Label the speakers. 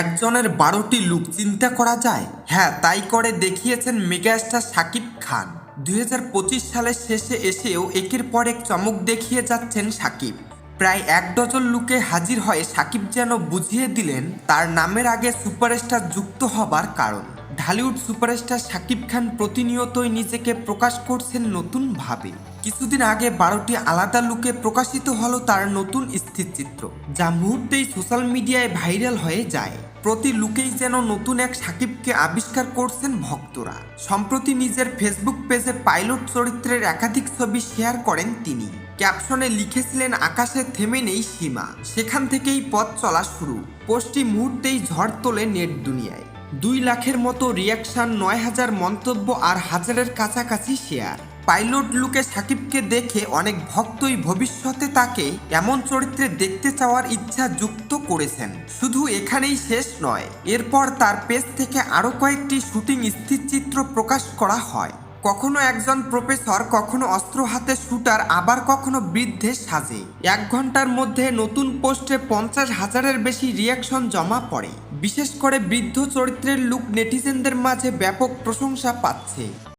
Speaker 1: একজনের বারোটি লুক চিন্তা করা যায়। হ্যাঁ তাই করে দেখিয়েছেন মেগাস্টার সাকিব খান। দুই হাজার পঁচিশ সালের শেষে এসেও একের পর এক চমক দেখিয়ে যাচ্ছেন শাকিব প্রায় এক ডজন লুকে হাজির হয়ে সাকিব যেন বুঝিয়ে দিলেন তার নামের আগে সুপারস্টার যুক্ত হবার কারণ। ঢালিউড সুপারস্টার শাকিব খান প্রতিনিয়তই নিজেকে প্রকাশ করছেন নতুনভাবে কিছুদিন আগে বারোটি আলাদা লুকে প্রকাশিত হলো তার নতুন স্থিরচিত্র যা মুহূর্তেই সোশ্যাল মিডিয়ায় ভাইরাল হয়ে যায়। প্রতি লুকেই যেন নতুন এক সাকিবকে আবিষ্কার করছেন ভক্তরা। সম্প্রতি নিজের ফেসবুক পেজে পাইলট চরিত্রের একাধিক ছবি শেয়ার করেন তিনি। ক্যাপশনে লিখেছিলেন, আকাশে থেমে নেই সীমা। সেখান থেকেই পথ চলা শুরু। পোস্টটি মুহূর্তেই ঝড় তোলে নেট দুনিয়ায়। দুই লাখের মতো রিয়াকশন, নয় হাজার মন্তব্য আর হাজারের কাছাকাছি শেয়ার। পাইলট লুকে সাকিবকে দেখে অনেক ভক্তই ভবিষ্যতে তাকে এমন চরিত্রে দেখতে চাওয়ার ইচ্ছা যুক্ত করেছেন। শুধু এখানেই শেষ নয়, এরপর তার পেজ থেকে আরও কয়েকটি শুটিং স্থিরচিত্র প্রকাশ করা হয়। কখনো একজন প্রফেসর, কখনো অস্ত্র হাতে শুটার, আবার কখনো বৃদ্ধে সাজে। এক ঘণ্টার মধ্যে নতুন পোস্টে পঞ্চাশ হাজারের বেশি রিয়াকশন জমা পড়ে। বিশেষ করে বৃদ্ধ চরিত্রের লুক নেটিজেনদের মাঝে ব্যাপক প্রশংসা পাচ্ছে।